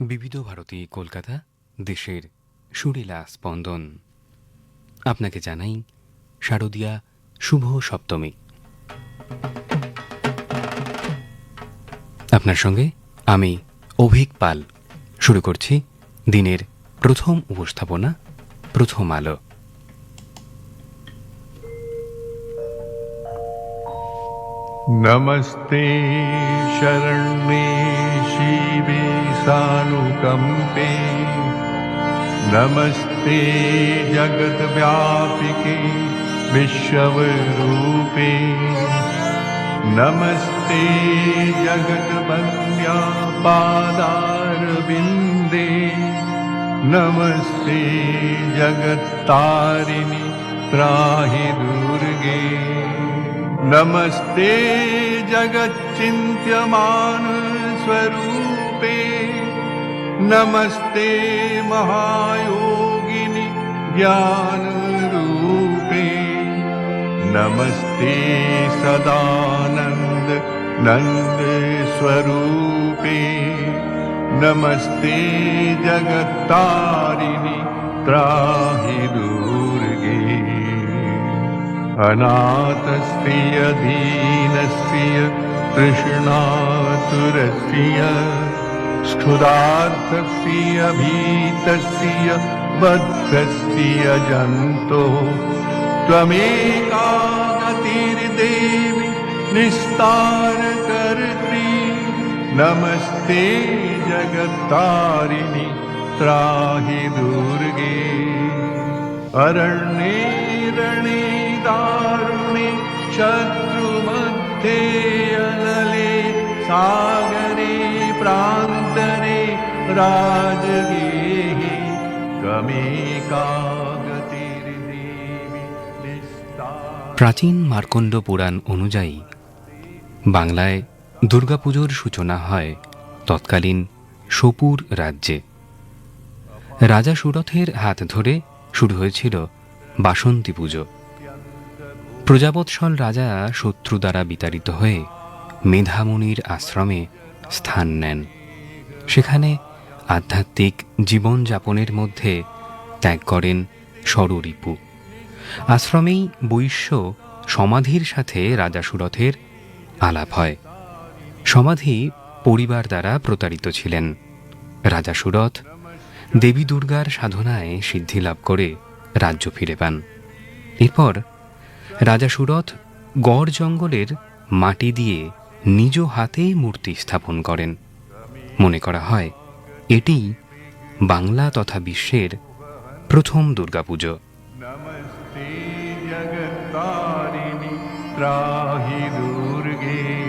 বিবিধ ভারতী কলকাতা, দেশের সুরিলা স্পন্দন। আপনাকে জানাই শারদীয়া শুভ সপ্তমী। আপনার সঙ্গে আমি অভিক পাল। শুরু করছি দিনের প্রথম উপস্থাপনা, প্রথম আলো। নমস্তে শরণে শিবে सानुकम्पे। नमस्ते जगद्व्यापिके विश्वरूपे। नमस्ते जगद्वन्द्या पादारविन्दे। नमस्ते जगत्तारिणि त्राहि दुर्गे। नमस्ते जगच्चिन्त्यमान स्वरूपे नमस्ते महायोगिनि ज्ञानरूपे। नमस्ते सदानन्द नन्द स्वरूपे नमस्ते जगत्तारिणि त्राहि दुर्गे अनाथस्य दीनस्य तृष्णातुरस्य क्षुधार्थस्य भीतस्य बद्धस्य जन्तो। त्वमेका गतिर्देवि निस्तारकर्त्री नमस्ते जगत्तारिणि त्राहि दुर्गे। अरण्ये रणे दारुणे शत्रुमध्ये अनले सागरे प्रान्तरे राजगेहे त्वमेका गतिर्देवि निस्तार প্রাচীন মার্কণ্ড পুরাণ অনুযায়ী বাংলায় দুর্গাপুজোর সূচনা হয় তৎকালীন সোপুর রাজ্যে রাজা সুরথের হাত ধরে শুরু হয়েছিল বাসন্তী পুজো প্রজাবৎসল রাজা শত্রু দ্বারা বিতাড়িত হয়ে মেধামুনির আশ্রমে স্থান নেন সেখানে আধ্যাত্মিক জীবনযাপনের মধ্যে ত্যাগ করেন ষড়রিপু আশ্রমেই বৈশ্য সমাধির সাথে রাজা সুরথের আলাপ হয়। সমাধি পরিবার দ্বারা প্রতারিত ছিলেন। রাজা সুরথ দেবী দুর্গার সাধনায় সিদ্ধি লাভ করে রাজ্য ফিরে পান। এরপর রাজা সুরথ গড় জঙ্গলের মাটি দিয়ে নিজ হাতে মূর্তি স্থাপন করেন। মনে করা হয় এটি বাংলা তথা বিশ্বের প্রথম দুর্গাপুজো। জগতারিণী ত্রাহি দুর্গে।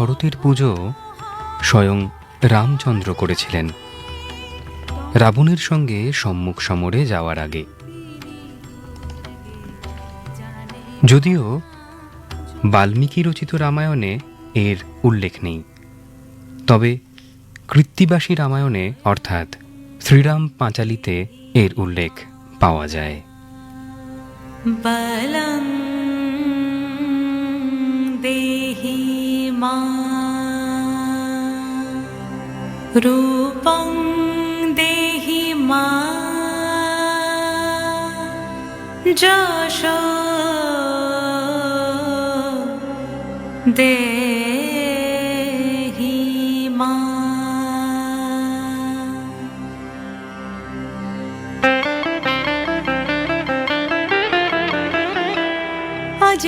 শরতের পুজো স্বয়ং রামচন্দ্র করেছিলেন। রাবণের সঙ্গে সম্মুখ সমরে যাওয়ার আগে। যদিও বাল্মীকি রচিত রামায়ণে এর উল্লেখ নেই, তবে কৃত্তিবাসী রামায়ণে অর্থাৎ শ্রীরাম পাঁচালিতে এর উল্লেখ পাওয়া যায়। बलं মা রূপং দেহি মা যশ দে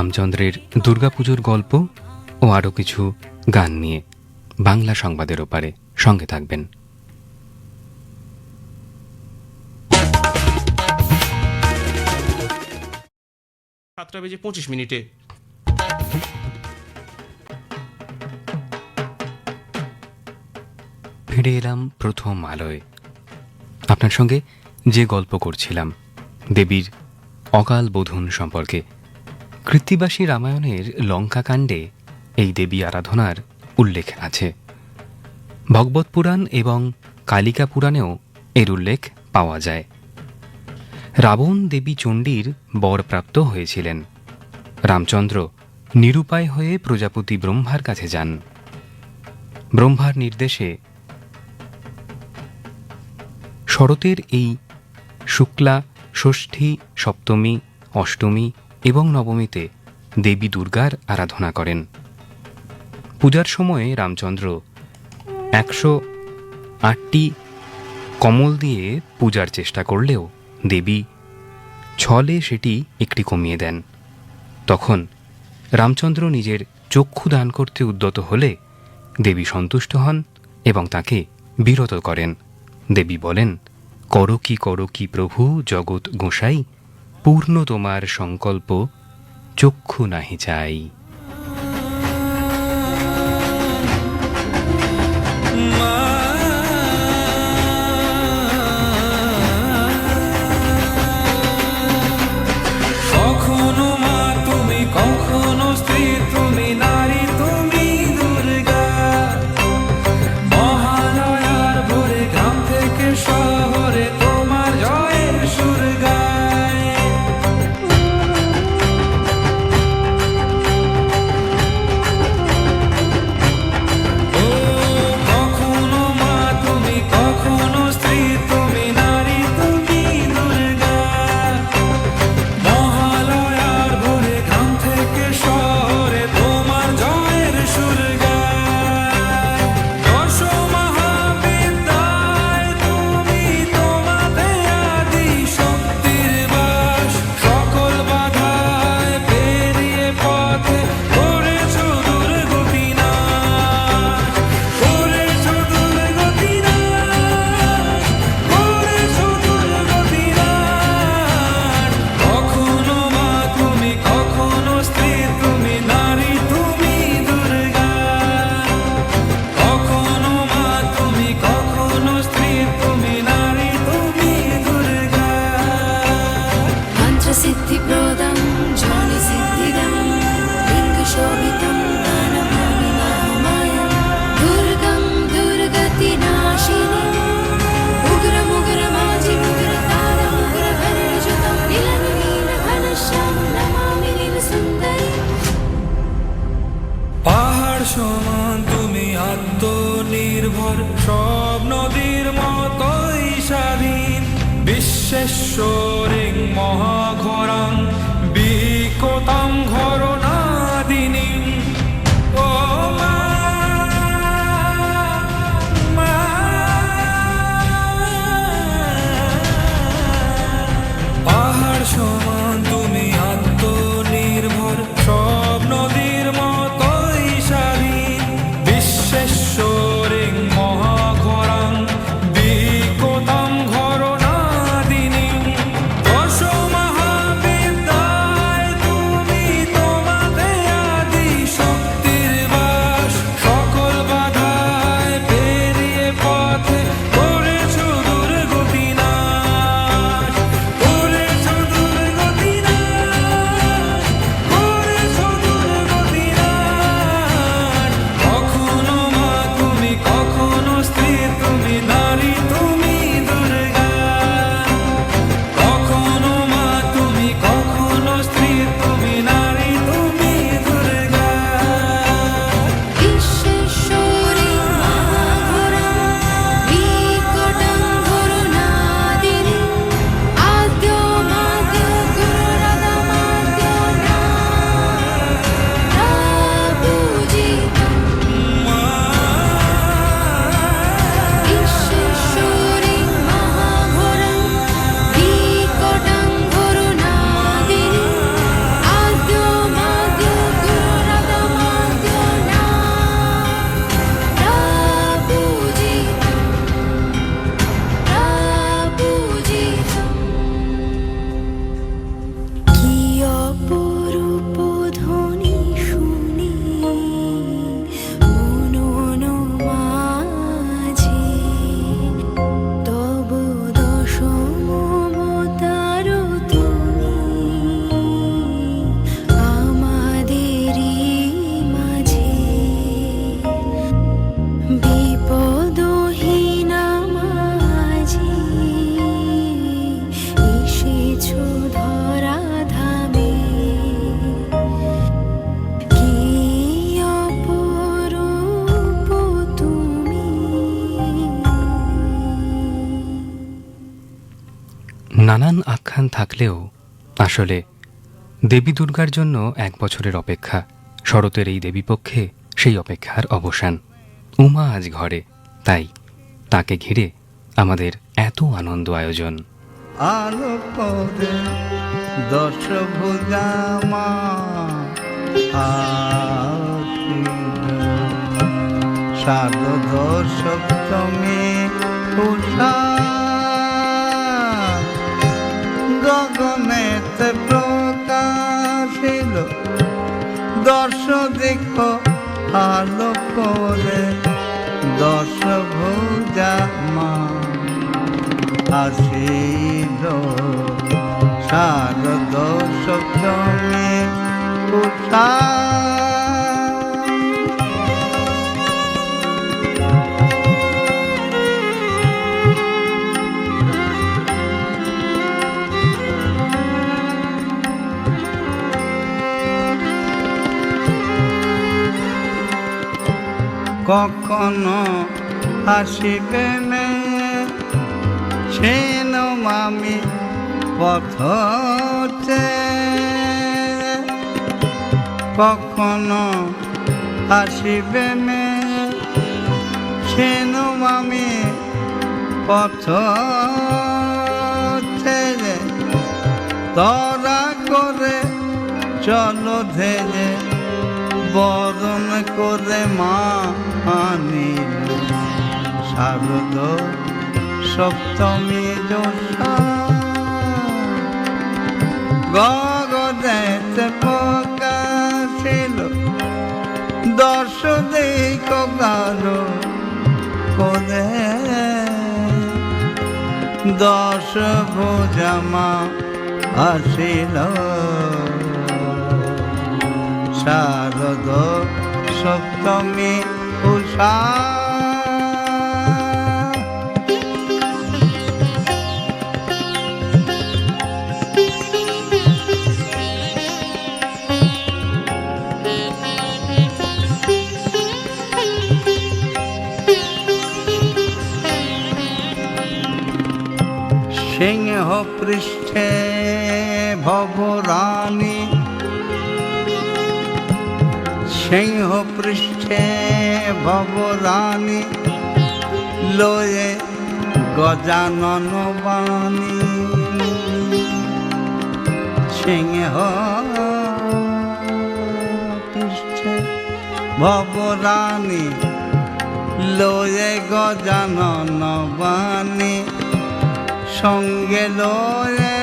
রামচন্দ্রের দুর্গাপুজোর গল্প ও আরও কিছু গান নিয়ে বাংলা সংবাদের ওপারে সঙ্গে থাকবেন। সাতটা বেজে পঁচিশ মিনিটে। ফিরে এলাম প্রথম আলোয়। আপনার সঙ্গে যে গল্প করছিলাম দেবীর অকাল বোধন সম্পর্কে। কৃত্তিবাসী রামায়ণের লঙ্কাকাণ্ডে এই দেবী আরাধনার উল্লেখ আছে। ভগবত পুরাণ এবং কালিকা পুরাণেও এর উল্লেখ পাওয়া যায়। রাবণ দেবী চণ্ডীর বরপ্রাপ্ত হয়েছিলেন। রামচন্দ্র নিরুপায় হয়ে প্রজাপতি ব্রহ্মার কাছে যান। ব্রহ্মার নির্দেশে শরতের এই শুক্লা ষষ্ঠী সপ্তমী অষ্টমী এবং নবমীতে দেবী দুর্গার আরাধনা করেন। পূজার সময়ে রামচন্দ্র একশো আটটি কমল দিয়ে পূজার চেষ্টা করলেও দেবী ছলে সেটি একটি কমিয়ে দেন। তখন রামচন্দ্র নিজের চক্ষু দান করতে উদ্যত হলে দেবী সন্তুষ্ট হন এবং তাকে বিরত করেন। দেবী বলেন, করো কি করো কি প্রভু, জগৎ গোসাই পূর্ণ তোমার সংকল্প চক্ষু নাহি চাই। থাকলেও আসলে দেবী দুর্গার জন্য এক বছরের অপেক্ষা। শরতের এই দেবীপক্ষে সেই অপেক্ষার অবসান। উমা আজ ঘরে, তাই তাকে ঘিরে আমাদের এত আনন্দ আয়োজন। আলোপদে দশভুজামা সার্ধ উষা গগনেতে প্রকাশিল। দশ দিক আলো করে দশ ভুজা মা। আসিল শারদ জমে উষা কখনো আসিবে নে। সেন মামি পথতে কখনো আসিবে নে। সেন মামি পথতে তরা করে চলো ধেরে বরণ করে মা আনিল শারদ সপ্তমী দশা গগনেতে প্রকাশিল দশ দিক গালো করে দশ ভোজামা আসিল। শারদ সপ্তমী উষা সিংহ পৃষ্ঠে সিংহ পৃষ্ঠে ভবরানী লয়ে গজানন বাণী সিংহ পৃষ্ঠে ভবরানী লয়ে গজানন বাণী সঙ্গে লয়ে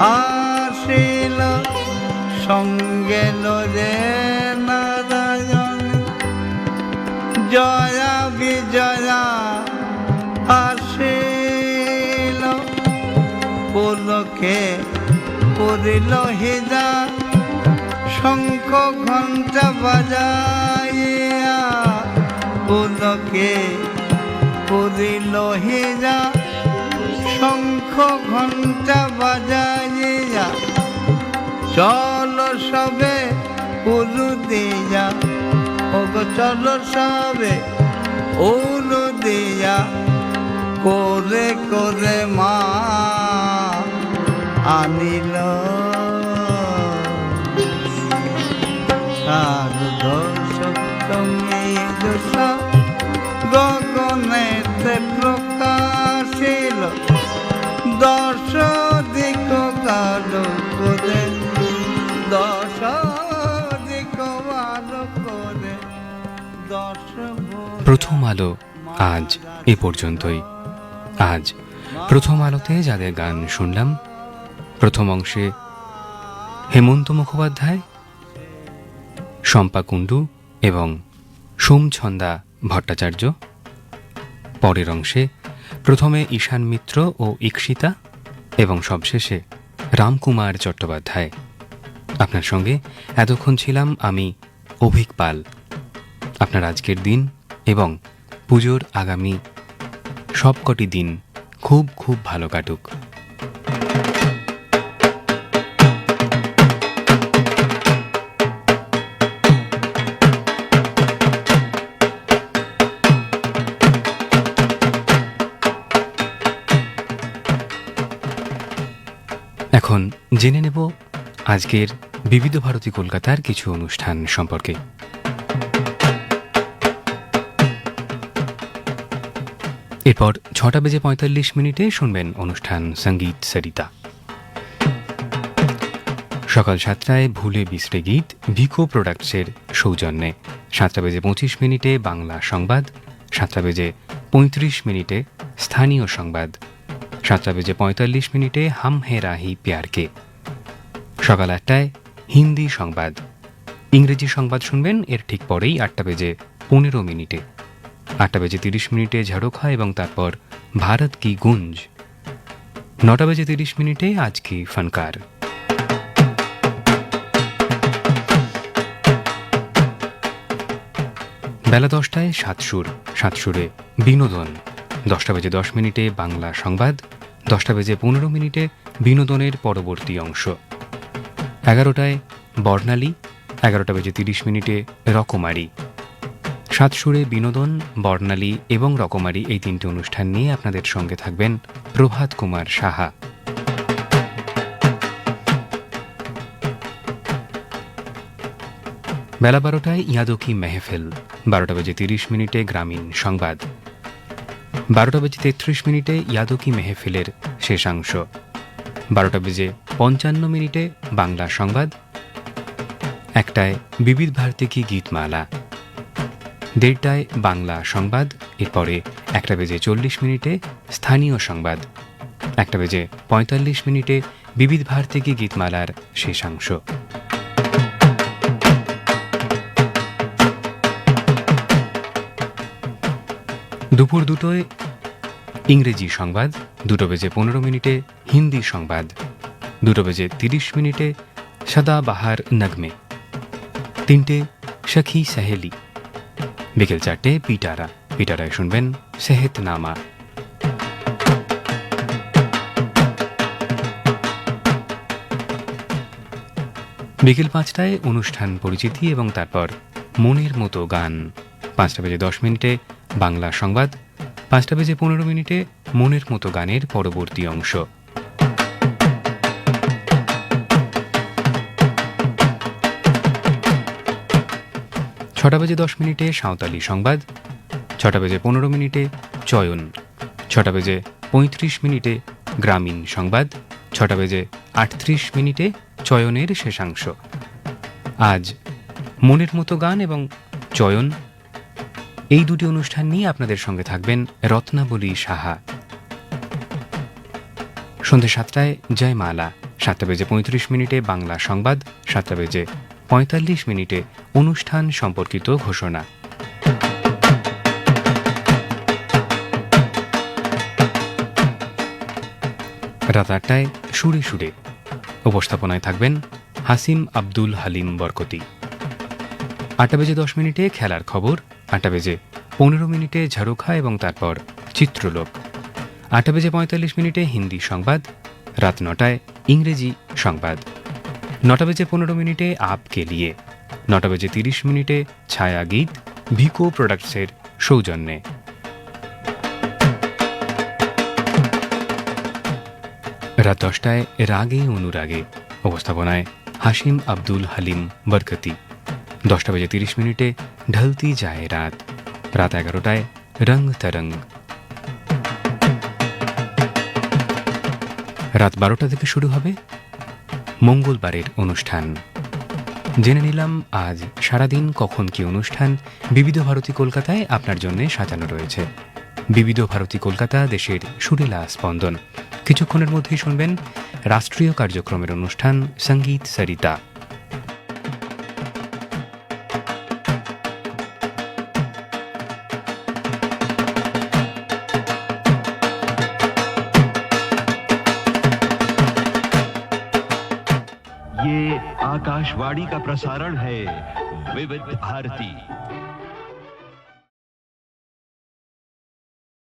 আসিল সঙ্গে লয়ে নারায়ণী। জয়া বিজয়া আসিল, পুলকে পুরিল হিজা শঙ্খ ঘণ্টা বাজাইয়া পুলকে পুরিল হিজা শঙ্খ ঘণ্টা বাজাইয়া, চল সবে উলু দিয়া। ওগো চল সবে উলু দিয়া করে করে মা আনিল। শারদ দশ দিক দশ দিক প্রথম আলো আজ এ পর্যন্তই। আজ প্রথম আলোতে যাদের গান শুনলাম, প্রথম অংশে হেমন্ত মুখোপাধ্যায়, শম্পা কুণ্ডু এবং সোমছন্দা ভট্টাচার্য, পরের অংশে প্রথমে ঈশান মিত্র ও ইক্ষিতা এবং সবশেষে রামকুমার চট্টোপাধ্যায়। আপনার সঙ্গে এতক্ষণ ছিলাম আমি অভিক পাল। আপনার আজকের দিন এবং পুজোর আগামী সবকটি দিন খুব খুব ভালো কাটুক। এখন জেনে নেব আজকের বিবিধ ভারতী কলকাতার কিছু অনুষ্ঠান সম্পর্কে। এরপর ছটা বেজে পঁয়তাল্লিশ মিনিটে শুনবেন অনুষ্ঠান সংগীত সরিতা। সকাল সাতটায় ভুলে বিসরে গীত ভিকো প্রোডাক্টসের সৌজন্যে। সাতটা বেজে পঁচিশ মিনিটে বাংলা সংবাদ, সাতটা বেজে পঁয়ত্রিশ মিনিটে স্থানীয় সংবাদ। সাতটা বেজে পঁয়তাল্লিশ মিনিটে হাম হে রাহি প্যারকে। সকাল আটটায় হিন্দি সংবাদ। ইংরেজি সংবাদ শুনবেন এর ঠিক পরেই আটটা বেজে পনেরো মিনিটে। আটটা বেজে তিরিশ মিনিটে ঝাড়খা এবং তারপর ভারত কি গুঞ্জ। নটা বেজে তিরিশ মিনিটে আজ কি ফানকার। বেলা দশটায় সাতসুর, সাতসুরে বিনোদন। দশটা বেজে দশ মিনিটে বাংলা সংবাদ। দশটা বেজে পনেরো মিনিটে বিনোদনের পরবর্তী অংশ। এগারোটায় বর্ণালী, এগারোটা বেজে তিরিশ মিনিটে রকমারি। সাতসুরে বিনোদন, বর্ণালী এবং রকমারি এই তিনটি অনুষ্ঠান নিয়ে আপনাদের সঙ্গে থাকবেন প্রভাত কুমার সাহা। বেলা বারোটায় ইয়াদকি মেহফিল, বারোটা বেজে তিরিশ মিনিটে গ্রামীণ সংবাদ। বারোটা বেজে তেত্রিশ মিনিটে ইয়াদকি মেহফিলের শেষাংশ। বারোটা বেজে পঞ্চান্ন মিনিটে বাংলা সংবাদ। একটায় বিবিধ ভারতী কি গীতমালা। দেড়টায় বাংলা সংবাদ, এরপরে একটা বেজে চল্লিশ মিনিটে স্থানীয় সংবাদ। একটা বেজে পঁয়তাল্লিশ মিনিটে বিবিধ ভারতী কি গীতমালার শেষাংশ। দুপুর দুটোয় ইংরেজি সংবাদ, দুটো বেজে পনেরো মিনিটে হিন্দি সংবাদ, দুটো বেজে তিরিশ মিনিটে সদা বাহার নগমে, তিনটে সখী সহেলি, বিকেল চারটে পিটারা, পিটারায় শুনবেন সেহেত নামা বিকেল পাঁচটায় অনুষ্ঠান, পরিচিতি এবং তারপর মনের মতো গান। পাঁচটা বেজে দশ মিনিটে বাংলা সংবাদ, পাঁচটা বেজে পনেরো মিনিটে মনের মতো গানের পরবর্তী অংশ। ছটা বেজে দশ মিনিটে সাঁওতালি সংবাদ, ছটা বেজে পনেরো মিনিটে চয়ন, ছটা বেজে পঁয়ত্রিশ মিনিটে গ্রামীণ সংবাদ, ছটা বেজে আটত্রিশ মিনিটে চয়নের শেষাংশ। আজ মনের মতো গান এবং চয়ন এই দুটি অনুষ্ঠান নিয়ে আপনাদের সঙ্গে থাকবেন রত্নাবলী সাহা। সন্ধ্যে সাতটায় জয়মালা, সাতটা বেজে পঁয়ত্রিশ মিনিটে বাংলা সংবাদ, সাতটা বেজে পঁয়তাল্লিশ মিনিটে অনুষ্ঠান সম্পর্কিত ঘোষণা। রাত আটটায় সুরে সুরে উপস্থাপনায় থাকবেন হাসিম আব্দুল হালিম বরকতি। আটটা বেজে দশ মিনিটে খেলার খবর আটটা বেজে পনেরো মিনিটে ঝাড়ুখা এবং তারপর চিত্রলোক। আটটা বেজে পঁয়তাল্লিশ মিনিটে হিন্দি সংবাদ, রাত নটায় ইংরেজি সংবাদ। নটা বেজে পনেরো মিনিটে আপ কে লিয়ে। নটা বেজে তিরিশ মিনিটে ছায়া গীত, ভিকো প্রোডাক্টসের সৌজন্যে। রাত দশটায় রাগে অনুরাগে উপস্থাপনায় হাসিম আব্দুল হালিম বরকতি। দশটা বেজে তিরিশ মিনিটে ঢলতি যায় রাত। রাত এগারোটায় রং তরং। রাত বারোটা থেকে শুরু হবে মঙ্গলবারের অনুষ্ঠান। জেনে নিলাম আজ সারাদিন কখন কি অনুষ্ঠান বিবিধ ভারতী কলকাতায় আপনার জন্য সাজানো রয়েছে। বিবিধ ভারতী কলকাতা দেশের সুরেলা স্পন্দন। কিছুক্ষণের মধ্যেই শুনবেন রাষ্ট্রীয় কার্যক্রমের অনুষ্ঠান সংগীত সরিতা। आकाशवाणी का प्रसारण है विविध भारती।